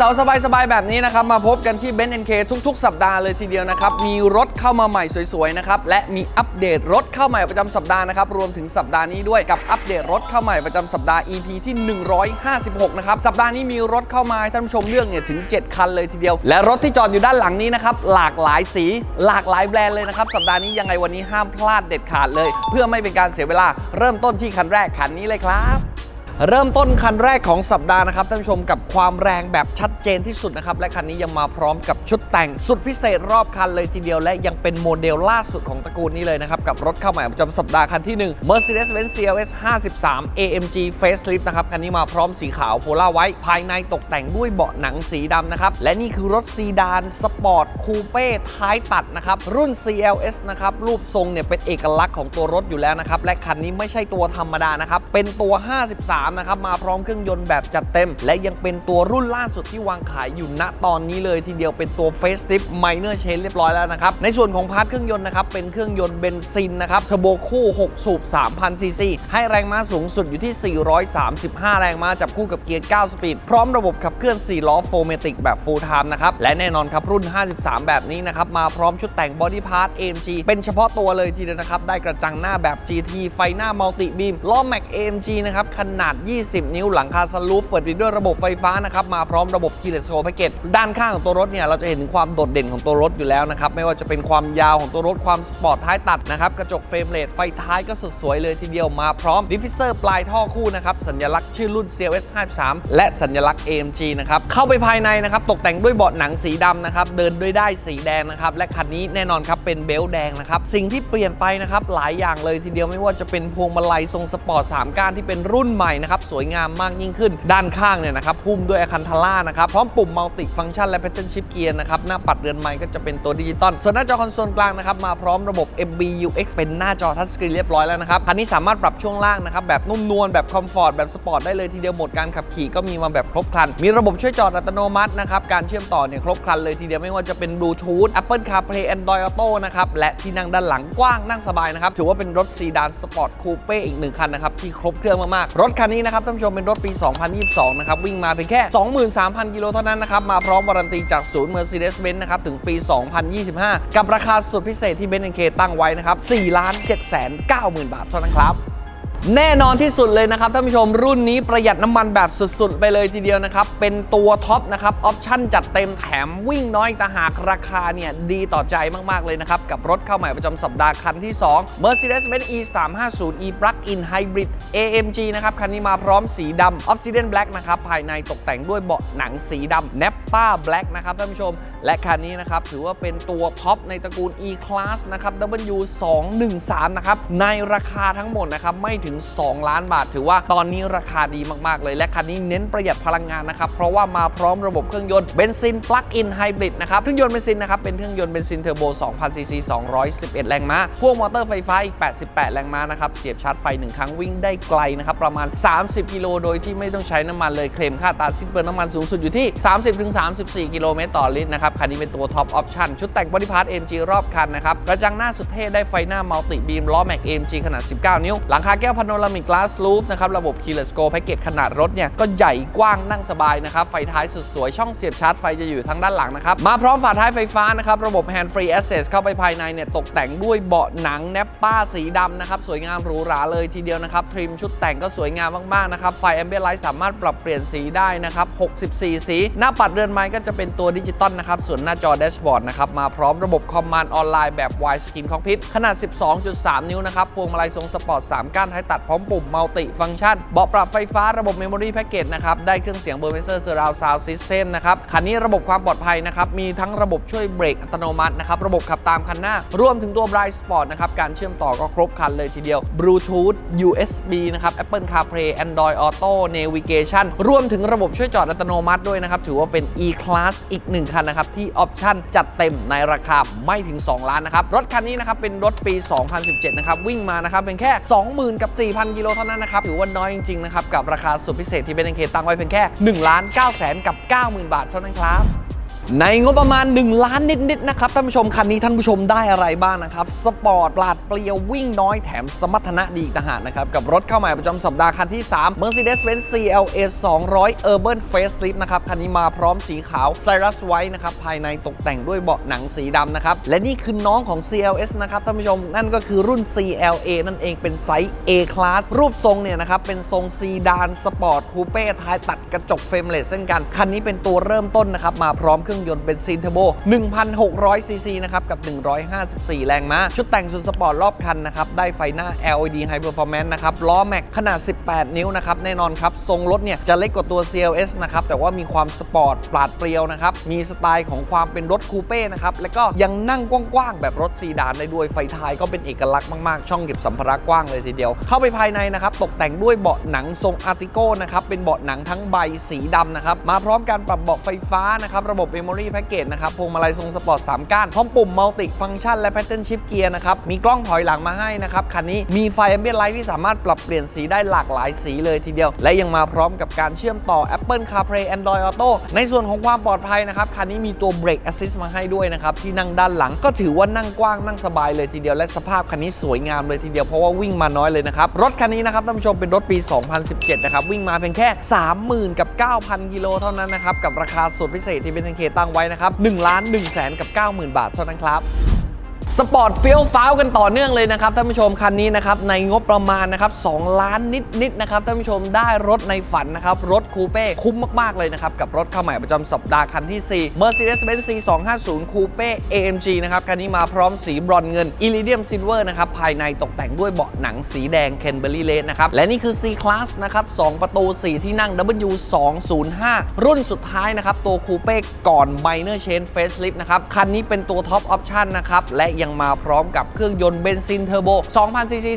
สดีวันเสาร์สบายๆแบบนี้นะครับ มาพบกันที่เบนซ์เเคทุกๆ สัปดาห์เลยทีเดียวนะครับ มีรถเข้ามาใหม่สวยๆนะครับ และมีอัปเดตรถเข้าใหม่ประจำสัปดาห์นะครับ รวมถึงสัปดาห์นี้ด้วยกับอัปเดตรถเข้าใหม่ประจำสัปดาห์ EP ที่ 156 นะครับ สัปดาห์นี้มีรถเข้ามาท่านผู้ชมเลือกเนี่ยถึง 7 คันเลยทีเดียว และรถที่จอดอยู่ด้านหลังนี้นะครับหลากหลายสี หลากหลายแบรนด์เลยนะครับสัปดาห์นี้ยังไงวันนี้ห้ามพลาดเด็ดขาดเลย เพื่อไม่เป็นการเสียเวลาเริ่มต้นที่คันแรกคันนี้เลยครับ เริ่มต้นคันแรกของสัปดาห์นะครับท่านผู้ชมกับความแรงแบบชัดเจนที่สุดนะครับ และคันนี้ยังมาพร้อมกับชุดแต่งสุดพิเศษรอบคันเลยทีเดียว และยังเป็นโมเดลล่าสุดของตระกูลนี้เลยนะครับ กับรถเข้าใหม่ประจำสัปดาห์คันที่ 1 Mercedes-Benz CLS 53 AMG Facelift นะครับ คันนี้มาพร้อมสีขาวโพล่าไว้ ภายในตกแต่งด้วยเบาะหนังสีดำนะครับและนี่คือรถซีดานสปอร์ตคูเป้ท้ายตัดนะครับรุ่น CLS นะครับรูปทรงเนี่ยเป็นเอกลักษณ์ของตัวรถอยู่แล้วนะครับและคันนี้ไม่ใช่ตัวธรรมดานะครับเป็นตัว 53นะครับมาพร้อมเครื่องยนต์แบบจัดเต็ม และยังเป็นตัวรุ่นล่าสุดที่วางขายอยู่ณตอนนี้เลยทีเดียวเป็นตัว Facelift Minor Change เรียบร้อยแล้วนะครับในส่วนของพาร์ทเครื่องยนต์นะครับเป็นเครื่องยนต์เบนซินนะครับเทอร์โบคู่ 6 สูบ 3,000ซีซีให้แรงม้าสูงสุดอยู่ที่ 435 แรงม้าจับคู่กับเกียร์ 9 สปีด พร้อมระบบขับเคลื่อน 4 ล้อโฟเมติกแบบ Full Time นะครับและแน่นอนครับรุ่น 53 แบบนี้นะครับมาพร้อมชุดแต่ง Body Part AMG เป็นเฉพาะตัวเลยทีเดียวนะครับได้กระจังหน้าแบบ GT ไฟหน้ามัลติบีมล้อแม็ก AMG นะครับขนาด20 นิ้วหลังคาสลูปเปิดปิดด้วยระบบไฟฟ้านะครับมาพร้อมระบบ Keyless Go Package ด้านข้างของตัวรถเนี่ยเราจะเห็นถึงความโดดเด่นของตัวรถอยู่แล้วนะครับไม่ว่าจะเป็นความยาวของตัวรถความสปอร์ตท้ายตัดนะครับกระจกเฟรมเลทไฟท้ายก็สุดสวยเลยทีเดียวมาพร้อมดิฟฟิเซอร์ปลายท่อคู่นะครับสัญลักษณ์ชื่อรุ่น CLS 53และสัญลักษณ์ AMG นะครับเข้าไปภายในนะครับตกแต่งด้วยเบาะหนังสีดำนะครับเดินด้วยได้สีแดงนะครับและคันนี้แน่นอนครับเป็นเบลต์แดงนะครับสิ่งที่เปลี่ยนไปนะครับหลายอย่างเลยทีเดียวไม่ว่าจะเป็นพวงมาลัยทรงสปอร์ต3ก้านที่เป็นรุ่นใหม่นะครับสวยงามมากยิ่งขึ้น ด้านข้างเนี่ยนะครับหุ้มด้วยอะคันทาร่านะครับพร้อมปุ่มมัลติฟังก์ชันและ Pattern Shift Gear นะครับหน้าปัดเรือนไม้ก็จะเป็นตัวดิจิตอลส่วนหน้าจอคอนโซลกลางนะครับมาพร้อมระบบ MBUX เป็นหน้าจอทัชสกรีนเรียบร้อยแล้วนะครับคันนี้สามารถปรับช่วงล่างนะครับแบบนุ่มนวลแบบคอมฟอร์ตแบบสปอร์ตได้เลยทีเดียวหมดการขับขี่ก็มีมาแบบครบครัน มีระบบช่วยจอดอัตโนมัตินะครับการเชื่อมต่อเนี่ยครบครันเลยทีเดียวไม่ว่าจะเป็นบลูทูธ Apple CarPlay Android Auto นะครับและที่นั่งด้านหลังกว้างนั่งสบายนะครับถือว่าเป็นรถซีดานสปอร์ตคูเป้อีกหนึ่งคันนะครับที่ครบเครื่องมากๆรถคันนี้นะครับท่านผู้ชมเป็นรถปี 2022 นะครับ วิ่งมาเพียงแค่ 23,000 กิโลเท่านั้นนะครับ มาพร้อมวารันตีจากศูนย์ Mercedes-Benz นะครับ ถึงปี 2025 กับราคาสุดพิเศษที่ Benz K ตั้งไว้นะครับ4ล้าน7แสน90,000 บาทเท่านั้นครับ แน่นอนที่สุดเลยนะครับท่านผู้ชมรุ่นนี้ประหยัดน้ำมันแบบสุดๆ ไปเลยทีเดียวนะครับ เป็นตัวท็อปนะครับ ออปชั่นจัดเต็มแถมวิ่งน้อยแต่หากราคาเนี่ยดีต่อใจมากๆเลยนะครับ กับรถเข้าใหม่ประจำสัปดาห์คันที่ 2 Mercedes-Benz E 3 5 0 E Plug-in Hybrid AMG นะครับ คันนี้มาพร้อมสีดำ Obsidian Black นะครับ ภายในตกแต่งด้วยเบาะหนังสีดำ Nappa Black นะครับท่านผู้ชม และคันนี้นะครับถือว่าเป็นตัวท็อปในตระกูล E Class นะครับ W 2 1 3 นะครับในราคาทั้งหมดนะครับไม่ถึง2 ล้านบาท ถือว่าตอนนี้ราคาดีมากๆ เลย และคันนี้เน้นประหยัดพลังงานนะครับ เพราะว่ามาพร้อมระบบเครื่องยนต์เบนซินปลั๊กอินไฮบริดนะครับ เครื่องยนต์เบนซินนะครับ เป็นเครื่องยนต์เบนซินเทอร์โบ 2,000 ซีซี 211 แรงม้า พ่วงมอเตอร์ไฟฟ้าอีก 88 แรงม้านะครับ เสียบชาร์จไฟ 1 ครั้งวิ่งได้ไกลนะครับ ประมาณ 30 กิโล โดยที่ไม่ต้องใช้น้ำมันเลย เคลมค่าตาสิ้นเปลืองน้ำมันสูงสุดอยู่ที่ 30-34 กิโลเมตรต่อลิตรนะครับ คันนี้เป็นตัวท็อปออปชั่นชุดแต่งบอดี้พาร์ท AMG รอบคันนะครับ กระจังหน้าสุดเท่ได้ไฟหน้ามัลติบีมล้อแม็ก AMG ขนาด 19 นิ้ว หลังคาแก้วพาโนรามิกกลาสลูฟนะครับ ระบบ Keyless Go แพ็กเกจขนาดรถเนี่ย ก็ใหญ่กว้างนั่งสบายนะครับ ไฟท้ายสุดสวย ช่องเสียบชาร์จไฟจะอยู่ทางด้านหลังนะครับ มาพร้อมฝาท้ายไฟฟ้านะครับ ระบบ Hand Free Access เข้าไปภายในเนี่ย ตกแต่งด้วยเบาะหนังแนปป้าสีดำนะครับ สวยงามหรูหราเลยทีเดียวนะครับ ทริมชุดแต่งก็สวยงามมากๆนะครับ ไฟ Ambient Light สามารถปรับเปลี่ยนสีได้นะครับ 64 สี หน้าปัดเรือนไม้ก็จะเป็นตัวดิจิตอลนะครับ ส่วนหน้าจอแดชบอร์ดนะครับ มาพร้อมระบบคอมมานด์ออนไลน์แบบ Wide Screen Cockpit ขนาด 12.3 นิ้วนะครับพวงมาลัยทรงสปอร์ต3ก้านท้ายตัดพร้อมปุ่มมัลติฟังก์ชันเบาะปรับไฟฟ้าระบบ Memory Package นะครับ ได้เครื่องเสียง b u r m e s e r Surround Sound System นะครับ คันนี้ระบบความปลอดภัยนะครับ มีทั้งระบบช่วยเบรกอัตโนมัตินะครับ ระบบขับตามคันหน้า รวมถึงตัว Bright Sport นะครับ การเชื่อมต่อก็ครบครันเลยทีเดียว Bluetooth USB นะครับ Apple CarPlay Android Auto Navigation รวมถึงระบบช่วยจอดอัตโนมัติด้วยนะครับ ถือว่าเป็น E-Class อีกหนึ่งคันนะครับที่ออปชั่นจัดเต็มในราคาไม่ถึง 2 ล้านนะครับ รถคันนี้นะครับเป็นรถปี 2017 นะครับ วิ่งมานะครับเป็นแค่ 20,000 กับ4,000 กิโลเท่านั้นนะครับถือว่าน้อยจริงๆนะครับกับราคาสุดพิเศษที่เบนเคตั้งไว้เพียงแค่1ล้าน9แสนกับ 90,000 บาทเท่านั้นครับ ในงบประมาณ 1 ล้านนิดๆนะครับท่านผู้ชมคันนี้ท่านผู้ชมได้อะไรบ้างนะครับ สปอร์ตปลาดเปรียววิ่งน้อยแถมสมรรถนะดีอีกต่างหากนะครับ กับรถเข้าใหม่ประจำสัปดาห์คันที่ 3 Mercedes-Benz CLA 200 Urban Facelift นะครับ คันนี้มาพร้อมสีขาว Cyrus White นะครับ ภายในตกแต่งด้วยเบาะหนังสีดำนะครับ และนี่คือน้องของ CLS นะครับท่านผู้ชมนั่นก็คือรุ่น CLA นั่นเองเป็นไซส์ A Class รูปทรงเนี่ยนะครับเป็นทรงซีดานสปอร์ตคูเป้ท้ายตัดกระจกเฟรมเลสเช่นกันคันนี้เป็นตัวเริ่มต้นนะครับมาพร้อมเครื่องยนต์เบนซินเทอร์โบ 1,600 ซีซีนะครับ กับ 154 แรงม้า ชุดแต่งสุดสปอร์ตรอบคันนะครับ ได้ไฟหน้า LED High Performance นะครับ ล้อแม็กขนาด 18 นิ้วนะครับ แน่นอนครับ ทรงรถเนี่ย จะเล็กกว่าตัว CLS นะครับ แต่ว่ามีความสปอร์ตปราดเปรียวนะครับ มีสไตล์ของความเป็นรถคูเป้นะครับ แล้วก็ยังนั่งกว้างๆ แบบรถซีดานได้ด้วย ไฟท้ายก็เป็นเอกลักษณ์มากๆ ช่องเก็บสัมภาระกว้างเลยทีเดียว เข้าไปภายในนะครับ ตกแต่งด้วยเบาะหนังทรงอาร์ติโก้นะครับ เป็นเบาะหนังทั้งใบสีดำนะครับ มาพร้อมการปรับเบาะไฟฟ้านะครับ ระบบ Memory Package นะครับพวงมาลัยทรงสปอร์ต 3 ก้าน พร้อมปุ่ม Multi Function และ Pattern Shift Gear นะครับ มีกล้องถอยหลังมาให้นะครับ คันนี้มีไฟ Ambient Light ที่สามารถปรับเปลี่ยนสีได้หลากหลายสีเลยทีเดียว และยังมาพร้อมกับการเชื่อมต่อ Apple CarPlay Android Auto ในส่วนของความปลอดภัยนะครับ คันนี้มีตัว Brake Assist มาให้ด้วยนะครับ ที่นั่งด้านหลังก็ถือว่านั่งกว้างนั่งสบายเลยทีเดียว และสภาพคันนี้สวยงามเลยทีเดียวเพราะว่าวิ่งมาน้อยเลยนะครับ รถคันนี้นะครับท่านผู้ชมเป็นรถปี 2017 นะครับ วิ่งมาเพียงแค่ 30,000 กับ 9,000 กิโลเท่านั้นนะครับ กับราคาสุดพิเศษที่เป็นเคตั้งไว้นะครับ1ล้าน1แสนกับ 90,000 บาทเท่านั้นครับ สปอร์ตเฟี้ยวฟ้าวกันต่อเนื่องเลยนะครับท่านผู้ชมคันนี้นะครับในงบประมาณนะครับ2ล้านนิดๆนะครับท่านผู้ชมได้รถในฝันนะครับรถคูเป้คุ้มมากๆเลยนะครับกับรถเข้าใหม่ประจำสัปดาห์คันที่ 4 Mercedes-Benz C250 Coupe AMG นะครับคันนี้มาพร้อมสีบรอนเงิน Iridium Silver นะครับภายในตกแต่งด้วยเบาะหนังสีแดง Canberry Red นะครับและนี่คือ C Class นะครับ2ประตู 4 ที่นั่ง W205 รุ่นสุดท้ายนะครับตัวคูเป้ก่อน Minor Change Facelift นะครับคันนี้เป็นตัวท็อปออปชั่นนะครับและยังมาพร้อมกับเครื่องยนต์เบนซินเทอร์โบ 2,000ซีซี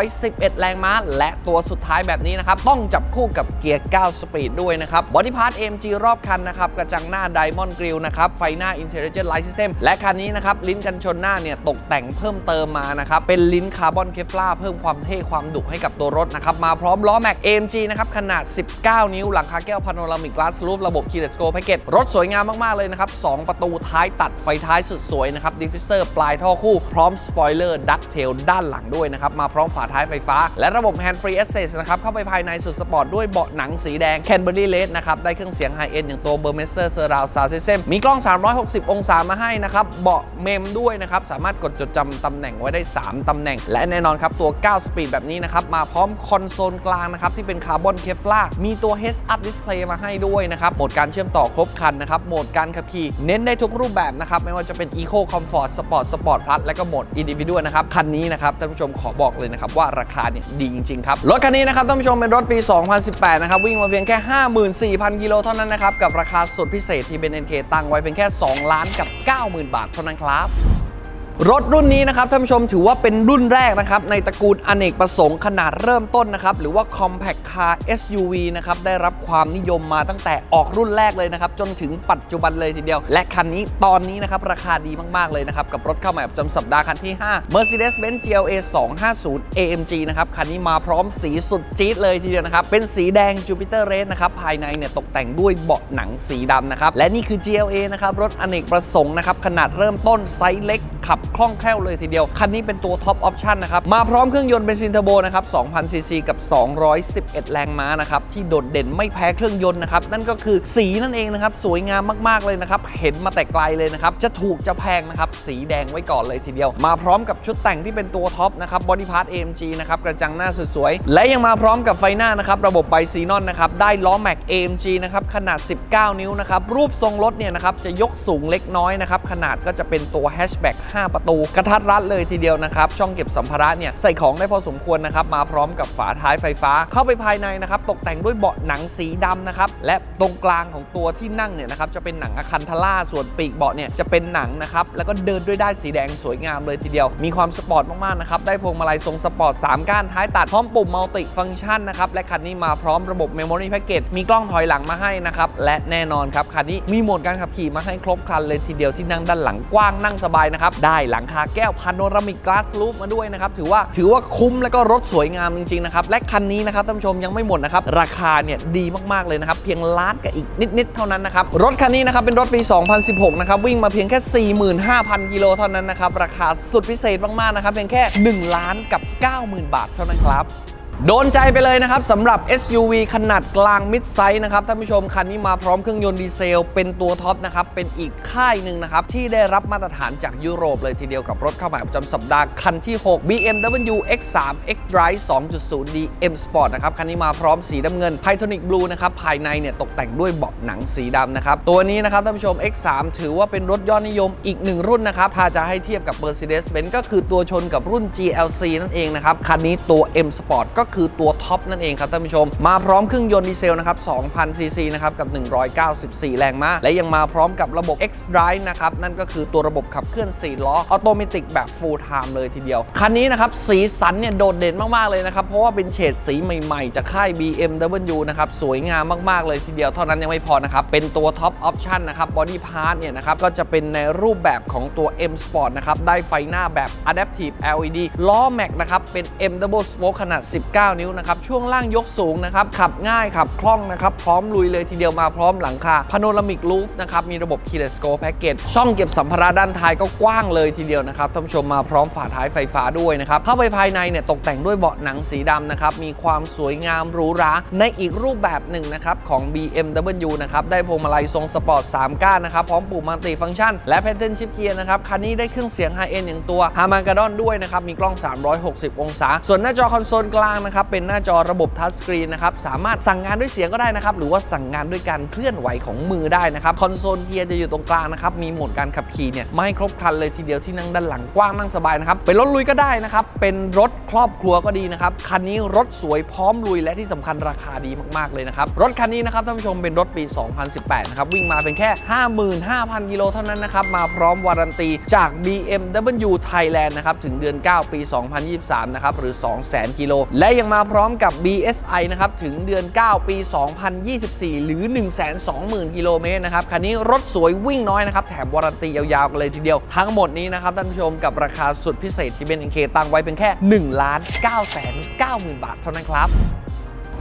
211 แรงม้า และตัวสุดท้ายแบบนี้นะครับ ต้องจับคู่กับเกียร์ 9 สปีดด้วยนะครับ บอดี้พาร์ท AMG รอบคันนะครับ กระจังหน้า Diamond Grill นะครับ ไฟหน้า Intelligent Light System และคันนี้นะครับ ลิ้นกันชนหน้าเนี่ยตกแต่งเพิ่มเติมมานะครับ เป็นลิ้นคาร์บอนเคฟลาเพิ่มความเท่ความดุให้กับตัวรถนะครับ มาพร้อมล้อแม็ก AMG นะครับ ขนาด 19 นิ้ว หลังคาแก้วพาโนรามิกกลาสรูฟระบบ Keyless Go Package รถสวยงามมากๆเลยนะครับ 2 ประตูท้ายตัดไฟท้ายสุดสวยนะครับดิฟฟิเซอร์ปลายท่อคู่พร้อมสปอยเลอร์ดักเทลด้านหลังด้วยนะครับ มาพร้อมฝาท้ายไฟฟ้า และระบบ Hand Free Access นะครับ เข้าไปภายในสุดสปอร์ตด้วยเบาะหนังสีแดง Canberry Red นะครับ ได้เครื่องเสียงไฮเอ็นอย่างตัว b u r m e s t e r Surround Sound System มีกล้อง 360 องศามาให้นะครับ เบาะเมมด้วยนะครับ สามารถกดจดจำตำแหน่งไว้ได้ 3ตำแหน่ง และแน่นอนครับตัว 9 สปีดแบบนี้นะครับมาพร้อมคอนโซลกลางนะครับที่เป็นคาร์บอนเคฟลามีตัว Heads Up Display มาให้ด้วยนะครับโหมดการเชื่อมต่อครบครันนะครับโหมดการขับขี่เน้นได้ทุกรูปแบบนะครับไม่ว่าจะเป็น Eco Comfort Sport ปอร์ตพลัสและก็โหมดอินดิวิดวนะครับ คันนี้นะครับท่านผู้ชมขอบอกเลยนะครับว่าราคาเนี่ยดีจริงๆครับ รถคันนี้นะครับท่านผู้ชมเป็นรถปี 2018 นะครับ วิ่งมาเพียงแค่ 54,000 กิโลเท่านั้นนะครับ กับราคาสุดพิเศษที่เป็นเคตั้งไว้เพียงแค่ 2 ล้านกับ 90,000 บาทเท่านั้นครับ รถรุ่นนี้นะครับท่านผู้ชมถือว่าเป็นรุ่นแรกนะครับ ในตระกูลอเนกประสงค์ขนาดเริ่มต้นนะครับ หรือว่า Compact Car SUV นะครับ ได้รับความนิยมมาตั้งแต่ออกรุ่นแรกเลยนะครับ จนถึงปัจจุบันเลยทีเดียว และคันนี้ตอนนี้นะครับ ราคาดีมาก ๆ เลยนะครับ กับรถเข้าใหม่ประจำสัปดาห์คันที่ 5 Mercedes-Benz GLA 250 AMG นะครับ คันนี้มาพร้อมสีสุดจี๊ดเลยทีเดียวนะครับเป็นสีแดง Jupiter Red นะครับภายในเนี่ยตกแต่งด้วยเบาะหนังสีดำนะครับและนี่คือ GLA นะครับรถอเนกประสงค์นะครับขนาดเริ่มต้นไซส์เล็กขับคล่องแคล่วเลยทีเดียว คันนี้เป็นตัวท็อปออปชันนะครับ มาพร้อมเครื่องยนต์เบนซินเทอร์โบนะครับ2,000ซีซีกับ 211 แรงม้านะครับ ที่โดดเด่นไม่แพ้เครื่องยนต์นะครับ นั่นก็คือสีนั่นเองนะครับ สวยงามมากๆเลยนะครับ เห็นมาแต่ไกลเลยนะครับ จะถูกจะแพงนะครับ สีแดงไว้ก่อนเลยทีเดียว มาพร้อมกับชุดแต่งที่เป็นตัวท็อปนะครับบอดี้พาร์ท AMG นะครับกระจังหน้าสวยๆและยังมาพร้อมกับไฟหน้านะครับระบบไบซีนอนนะครับได้ล้อแม็ก AMG นะครับขนาด 19 นิ้วนะครับรูปทรงรถเนี่ยนะครับจะยกสูงเล็กน้อยนะครับขนาดก็จะเป็นตัวแฮชแบ็ก5ประตู กระทัดรัดเลยทีเดียวนะครับ ช่องเก็บสัมภาระเนี่ยใส่ของได้พอสมควรนะครับ มาพร้อมกับฝาท้ายไฟฟ้า เข้าไปภายในนะครับ ตกแต่งด้วยเบาะหนังสีดำนะครับ และตรงกลางของตัวที่นั่งเนี่ยนะครับ จะเป็นหนังอะคันทล่า ส่วนปีกเบาะเนี่ยจะเป็นหนังนะครับ แล้วก็เดินด้วยได้สีแดงสวยงามเลยทีเดียว มีความสปอร์ตมากๆนะครับ ได้พวงมาลัยทรงสปอร์ต 3 ก้านท้ายตัด พร้อมปุ่มมัลติฟังก์ชันนะครับ และคันนี้มาพร้อมระบบ Memory Package มีกล้องถอยหลังมาให้นะครับ และแน่นอนครับ คันนี้มีโหมดการขับขี่มาให้ครบครันเลยทีเดียวที่นั่งด้านหลังกว้างนั่งสบายนะครับ ได้หลังคาแก้วพาโนรามิกก a าสลูปมาด้วยนะครับ ถือว่าถือว่าคุ้มและก็รถสวยงามจริงๆนะครับ และคันนี้นะครับท่านผู้ชมยังไม่หมดนะครับ ราคาเนี่ยดีมากๆเลยนะครับ เพียงล้านกับอีกนิดๆเท่านั้นนะครับ รถคันนี้นะครับเป็นรถปี 2016 นะครับ วิ่งมาเพียงแค่ 45,000 กิโลเท่านั้นนะครับ ราคาสุดพิเศษมากๆนะครับเพียงแค่ 1 ล้านกับ 90,000 บาทเท่านั้นครับ โดนใจไปเลยนะครับสำหรับ SUV ขนาดกลางมิดไซส์นะครับท่านผู้ชมคันนี้มาพร้อมเครื่องยนต์ดีเซล เป็นตัวท็อปนะครับ เป็นอีกค่ายหนึ่งนะครับ ที่ได้รับมาตรฐานจากยุโรปเลยทีเดียวกับรถเข้าใหม่ประจำสัปดาห์คันที่ 6 BMW X3 X-Drive 2.0D M Sport นะครับ คันนี้มาพร้อมสีน้ำเงิน Pythonic Blue นะครับ ภายในเนี่ยตกแต่งด้วยเบาะหนังสีดำนะครับ ตัวนี้นะครับท่านผู้ชม X3 ถือว่าเป็นรถยอดนิยมอีกหนึ่งรุ่นนะครับถ้าจะให้เทียบกับ Mercedes-Benz ก็คือตัวชนกับรุ่น GLC นั่นเองนะครับคันนี้ตัว M Sport ก็คือตัวท็อปนั่นเองครับท่านผู้ชม มาพร้อมเครื่องยนต์ดีเซลนะครับ2,000ซีซีนะครับกับ 194 แรงม้า และยังมาพร้อมกับระบบ X Drive นะครับนั่นก็คือตัวระบบขับเคลื่อน 4 ล้อออโตเมติกแบบ full time เลยทีเดียว คันนี้นะครับสีสันเนี่ยโดดเด่นมาก ๆ เลยนะครับ เพราะว่าเป็นเฉดสีใหม่ ๆ จากค่าย BMW นะครับสวยงามมาก ๆ เลยทีเดียวเท่านั้นยังไม่พอนะครับ เป็นตัวท็อปออปชั่นนะครับบอดี้พาร์ทเนี่ยนะครับก็จะเป็นในรูปแบบของตัว M Sport นะครับได้ไฟหน้าแบบ Adaptive LED ล้อแม็กนะครับเป็น M Double Spoke ขนาด 19นิ้วนะครับ ช่วงล่างยกสูงนะครับ ขับง่ายขับคล่องนะครับ พร้อมลุยเลยทีเดียวมาพร้อมหลังคา Panoramic Roof นะครับ มีระบบ Keyless Go Package ช่องเก็บสัมภาระด้านท้ายก็กว้างเลยทีเดียวนะครับท่านผู้ชมมาพร้อมฝาท้ายไฟฟ้าด้วยนะครับ เข้าไปภายในเนี่ยตกแต่งด้วยเบาะหนังสีดำนะครับ มีความสวยงามหรูหราในอีกรูปแบบหนึ่งนะครับของ BMW นะครับ ได้พวงมาลัยทรงสปอร์ต 3 ก้านนะครับ พร้อมปุ่มมัลติฟังก์ชัน และ Pattern Shift Gear นะครับ คันนี้ได้เครื่องเสียง High End อย่างตัว h a r m a g e d d o n ด้วยนะครับ มีกล้อง 360 องศา ส่วนหน้าจอคอนโซลกลางนะครับเป็นหน้าจอระบบทัชสกรีนนะครับสามารถสั่งงานด้วยเสียงก็ได้นะครับหรือว่าสั่งงานด้วยการเคลื่อนไหวของมือได้นะครับคอนโซลเกียร์จะอยู่ตรงกลางนะครับมีโหมดการขับขี่เนี่ยไม่ครบครันเลยทีเดียวที่นั่งด้านหลังกว้างนั่งสบายนะครับเป็นรถลุยก็ได้นะครับเป็นรถครอบครัวก็ดีนะครับคันนี้รถสวยพร้อมลุยและที่สำคัญราคาดีมากๆเลยนะครับรถคันนี้นะครับท่านผู้ชมเป็นรถปี 2018 นะครับวิ่งมาเป็นแค่ 55,000 กิโลเท่านั้นนะครับมาพร้อมวารันตีจาก BMW Thailand นะครับถึงเดือน 9 ปี 2023 นะครับหรือ 200,000 กิโลและยังมาพร้อมกับ BSI นะครับถึงเดือน 9 ปี 2024 หรือ 120,000 กิโลเมตรนะครับคันนี้รถสวยวิ่งน้อยนะครับแถมวารันตียาวๆกันเลยทีเดียว ทั้งหมดนี้นะครับท่านผู้ชมกับราคาสุดพิเศษที่เบนเอ็นเคตั้งไว้เป็นแค่1ล้าน9 9 0 0 0 0 บาทเท่านั้นครับ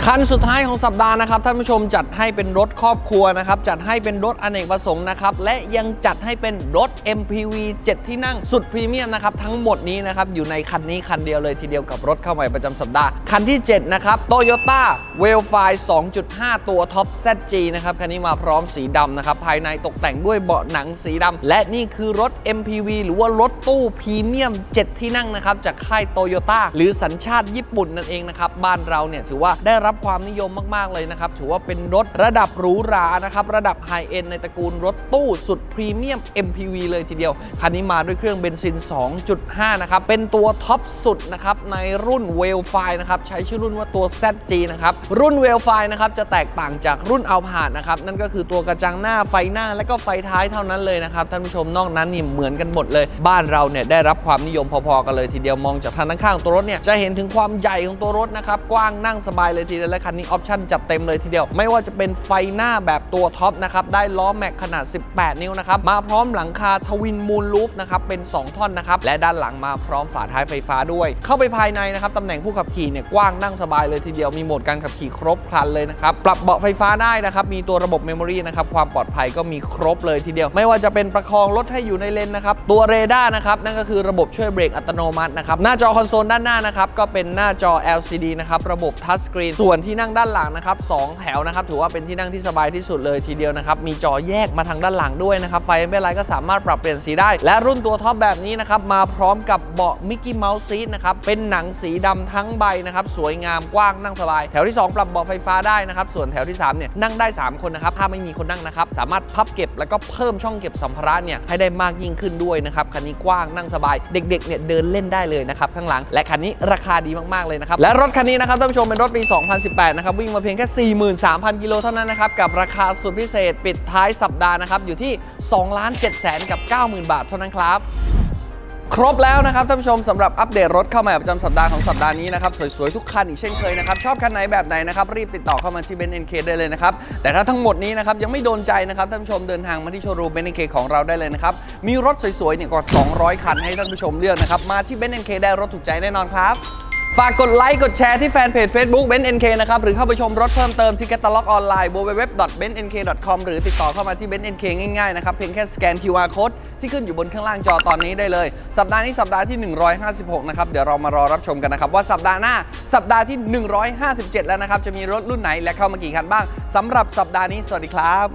คันสุดท้ายของสัปดาห์นะครับท่านผู้ชมจัดให้เป็นรถครอบครัวนะครับจัดให้เป็นรถอเนกประสงค์นะครับและยังจัดให้เป็นรถ MPV 7 ที่นั่งสุดพรีเมียมนะครับทั้งหมดนี้นะครับอยู่ในคันนี้คันเดียวเลยทีเดียวกับรถเข้าใหม่ประจำสัปดาห์คันที่ 7 นะครับ Toyota w e l f i 2.5 ตัวท็อป ZG นะครับคันนี้มาพร้อมสีดำนะครับภายในตกแต่งด้วยเบาะหนังสีดำและนี่คือรถ MPV หรือว่ารถตู้พรีเมียม 7 ที่นั่งนะครับจากค่ายโตโยต้าหรือสัญชาติญี่ปุ่นนั่นเองนะครับบ้านเราเนี่ยถือว่าได้รับับความนิยมมาก ๆ เลยนะครับ ถือว่าเป็นรถระดับหรูหรานะครับ ระดับไฮเอ็นในตระกูลรถตู้สุดพรีเมียม MPV เลยทีเดียว คันนี้มาด้วยเครื่องเบนซิน 2.5 นะครับ เป็นตัวท็อปสุดนะครับ ในรุ่นเวลไฟนะครับ ใช้ชื่อรุ่นว่าตัว ZG นะครับ รุ่นเวลไฟนะครับ จะแตกต่างจากรุ่นเอาผ่านนะครับ นั่นก็คือตัวกระจังหน้าไฟหน้าและก็ไฟท้ายเท่านั้นเลยนะครับท่านผู้ชมนอกนั้นนี่เหมือนกันหมดเลย บ้านเราเนี่ยได้รับความนิยมพอๆกันเลยทีเดียวมองจากทางด้านข้างตัวรถเนี่ยจะเห็นถึงความใหญ่ของตัวรถนะครับกว้างนั่งสบายเลยทีเดียและคันนี้ออปชั่นจัดเต็มเลยทีเดียว ไม่ว่าจะเป็นไฟหน้าแบบตัวท็อปนะครับ ได้ล้อแม็กขนาด 18 นิ้วนะครับ มาพร้อมหลังคาทวินมูลลูฟนะครับ เป็น 2 ท่อนนะครับ และด้านหลังมาพร้อมฝาท้ายไฟฟ้าด้วย เข้าไปภายในนะครับตำแหน่งผู้ขับขี่เนี่ยกว้างนั่งสบายเลยทีเดียวมีโหมดการขับขี่ครบครันเลยนะครับปรับเบาะไฟฟ้าได้นะครับมีตัวระบบเมมโมรีนะครับความปลอดภัยก็มีครบเลยทีเดียว ไม่ว่าจะเป็นประคองรถให้อยู่ในเลนนะครับตัวเรดาร์นะครับนั่นก็คือระบบช่วยเบรกอัตโนมัตินะครับหน้าจอคอนโซลด้านหน้านะครับก็เป็นหน้าจอ LCD นะครับระบบทัชสกรีนส่วนที่นั่งด้านหลังนะครับสองแถวนะครับถือว่าเป็นที่นั่งที่สบายที่สุดเลยทีเดียวนะครับมีจอแยกมาทางด้านหลังด้วยนะครับไฟไม่เป็นไรก็สามารถปรับเปลี่ยนสีได้ และรุ่นตัวท็อปแบบนี้นะครับมาพร้อมกับเบาะมิกกี้เมาส์ซีทนะครับเป็นหนังสีดำทั้งใบนะครับสวยงามกว้างนั่งสบาย แถวที่ 2 ปรับเบาะไฟฟ้าได้นะครับส่วนแถวที่3เนี่ยนั่งได้ 3 คนนะครับถ้าไม่มีคนนั่งนะครับสามารถพับเก็บแล้วก็เพิ่มช่องเก็บสัมภาระเนี่ยให้ได้มากยิ่งขึ้นด้วยนะครับคันนี้กว้างนั่งสบาย เด็กๆเนี่ยเดินเล่นได้เลยนะครับข้างหลัง และคันนี้ราคาดีมากๆเลยนะครับและรถคันนี้นะครับท่านผู้ชมเป็นรถปี2018 นะครับ วิ่งมาเพียงแค่ 43,000 กิโลเท่านั้นนะครับ กับราคาสุดพิเศษปิดท้ายสัปดาห์นะครับ อยู่ที่2ล้าน7แสนกับ 90,000 บาทเท่านั้นครับครบแล้วนะครับท่านผู้ชมสำหรับอัปเดตรถเข้ามาประจำสัปดาห์ของสัปดาห์นี้นะครับสวยๆ ทุกคันอีกเช่นเคยนะครับ ชอบคันไหนแบบไหนนะครับ รีบติดต่อเข้ามาที่เบนเอ็นเคได้เลยนะครับ แต่ถ้าทั้งหมดนี้นะครับ ยังไม่โดนใจนะครับ ท่านผู้ชมเดินทางมาที่โชว์รูมเบนเอ็นเคของเราได้เลยนะครับ มีรถสวยๆเนี่ยกว่า 200 คันให้ท่านผู้ชมเลือกนะครับ มาที่เบนเอ็นเคได้รถถูกใจแน่นอนครับ ฝากกดไลค์ กดแชร์ที่แฟนเพจ Facebook b e n NK นะครับ หรือเข้าไปชมรถเพิ่มเติมที่แคตตาล็อกออนไลน์ www.bennk.com หรือติดต่อเข้ามาที่ b e n NK ง่ายๆ นะครับ เพียงแค่สแกน QR code ที่ขึ้นอยู่บนข้างล่างจอตอนนี้ได้เลย สัปดาห์นี้สัปดาห์ที่ 156 นะครับ เดี๋ยวเรามารอรับชมกันนะครับ ว่าสัปดาห์หน้าสัปดาห์ที่ 157 แล้วนะครับจะมีรถรุ่นไหนและเข้ามากี่คันบ้างสำหรับสัปดาห์นี้สวัสดีครับ